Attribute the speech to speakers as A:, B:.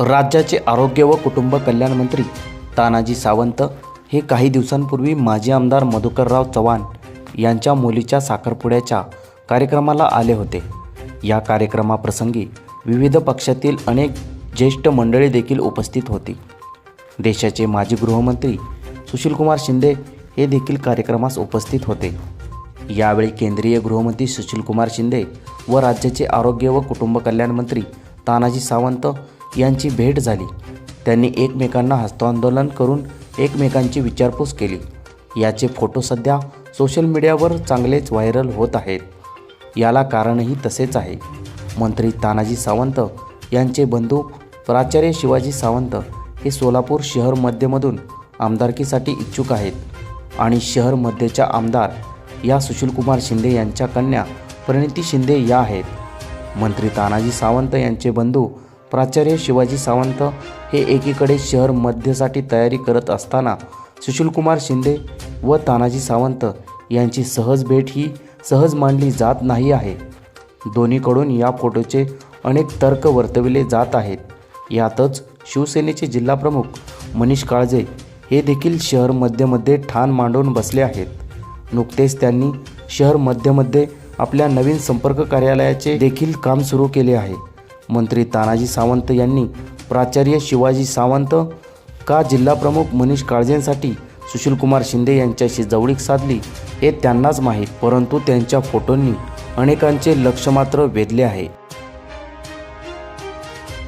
A: राज्याचे आरोग्य व कुटुंब कल्याण मंत्री तानाजी सावंत हे काही दिवसांपूर्वी माजी आमदार मधुकरराव चव्हाण यांच्या मुलीच्या साखरपुड्याच्या कार्यक्रमाला आले होते. या कार्यक्रमाप्रसंगी विविध पक्षातील अनेक ज्येष्ठ मंडळी देखील उपस्थित होती. देशाचे माजी गृहमंत्री सुशीलकुमार शिंदे हे देखील कार्यक्रमास उपस्थित होते. यावेळी केंद्रीय गृहमंत्री सुशीलकुमार शिंदे व राज्याचे आरोग्य व कुटुंब कल्याण मंत्री तानाजी सावंत यांची भेट झाली. त्यांनी एकमेकांना हस्तांदोलन करून एकमेकांची विचारपूस केली. याचे फोटो सध्या सोशल मीडियावर चांगलेच व्हायरल होत आहेत. याला कारणही तसेच आहे. मंत्री तानाजी सावंत यांचे बंधू प्राचार्य शिवाजी सावंत हे सोलापूर शहर मध्यमधून आमदारकीसाठी इच्छुक आहेत आणि शहर मध्येच्या आमदार या सुशीलकुमार शिंदे यांच्या कन्या प्रणिती शिंदे या आहेत. मंत्री तानाजी सावंत यांचे बंधू प्राचार्य शिवाजी सावंत हे एकीकडे शहर मध्यसाठी तयारी करत असताना सुशीलकुमार शिंदे व तानाजी सावंत यांची सहज भेट ही सहज मानली जात नाही आहे. दोन्हीकडून या फोटोचे अनेक तर्क वर्तविले जात आहेत. यातच शिवसेनेचे जिल्हाप्रमुख मनीष काळजे हे देखील शहर मध्यमध्ये ठाण मांडून बसले आहेत. नुकतेच त्यांनी शहर मध्यमध्ये आपल्या नवीन संपर्क कार्यालयाचे देखील काम सुरू केले आहे. मंत्री तानाजी सावंत यांनी प्राचार्य शिवाजी सावंत का जिल्हाप्रमुख मनीष काळजेंसाठी सुशीलकुमार शिंदे यांच्याशी जवळीक साधली हे त्यांनाच माहीत परंतु त्यांच्या फोटोंनी अनेकांचे लक्ष मात्र वेधले आहे.